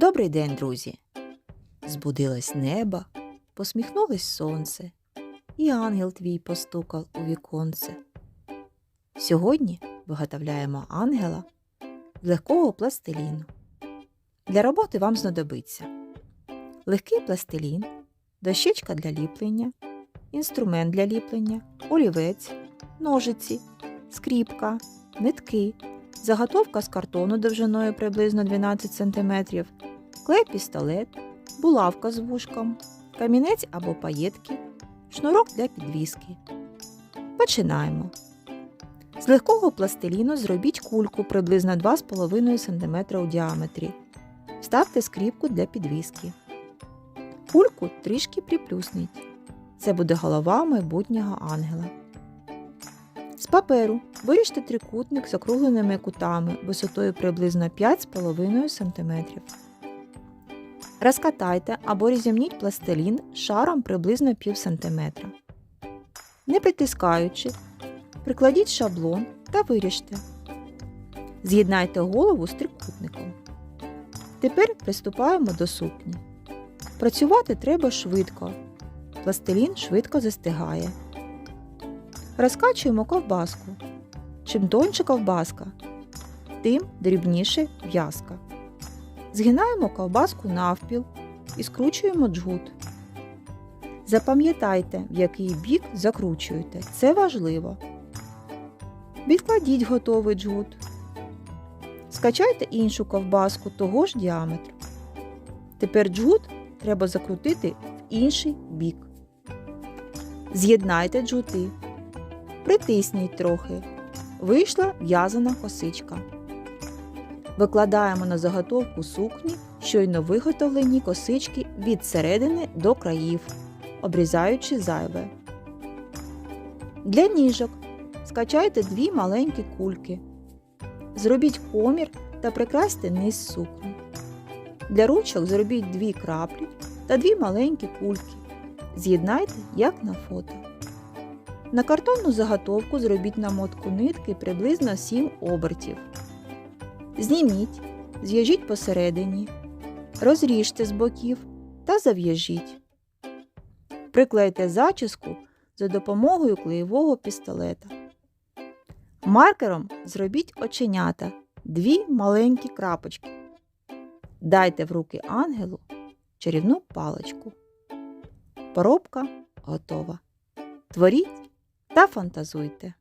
Добрий день, друзі! Збудилось небо, посміхнулось сонце, і ангел твій постукав у віконце. Сьогодні виготовляємо ангела з легкого пластиліну. Для роботи вам знадобиться легкий пластилін, дощечка для ліплення, інструмент для ліплення, олівець, ножиці, скріпка, нитки, заготовка з картону довжиною приблизно 12 см, клей-пістолет, булавка з вушком, камінець або паєтки, шнурок для підвіски. Починаємо. З легкого пластиліну зробіть кульку приблизно 2,5 см у діаметрі. Вставте скріпку для підвіски. Кульку трішки приплюсніть. Це буде голова майбутнього ангела. З паперу виріжте трикутник з округленими кутами висотою приблизно 5,5 см. Розкатайте або розімніть пластилін шаром приблизно пів см. Не притискаючи, прикладіть шаблон та виріжте. З'єднайте голову з трикутником. Тепер приступаємо до сукні. Працювати треба швидко. Пластилін швидко застигає. Розкачуємо ковбаску. Чим тоньше ковбаска, тим дрібніше в'язка. Згинаємо ковбаску навпіл і скручуємо джгут. Запам'ятайте, в який бік закручуєте. Це важливо. Відкладіть готовий джгут. Скачайте іншу ковбаску того ж діаметру. Тепер джгут треба закрутити в інший бік. З'єднайте джгути. Притисніть трохи. Вийшла в'язана косичка. Викладаємо на заготовку сукні щойно виготовлені косички від середини до країв, обрізаючи зайве. Для ніжок скачайте дві маленькі кульки. Зробіть комір та прикрасьте низ сукні. Для ручок зробіть дві краплі та дві маленькі кульки. З'єднайте, як на фото. На картонну заготовку зробіть намотку нитки приблизно 7 обертів. Зніміть, зв'яжіть посередині, розріжте з боків та зав'яжіть. Приклейте зачіску за допомогою клеєвого пістолета. Маркером зробіть оченята, дві маленькі крапочки. Дайте в руки ангелу чарівну паличку. Поробка готова. Творіть та фантазуйте.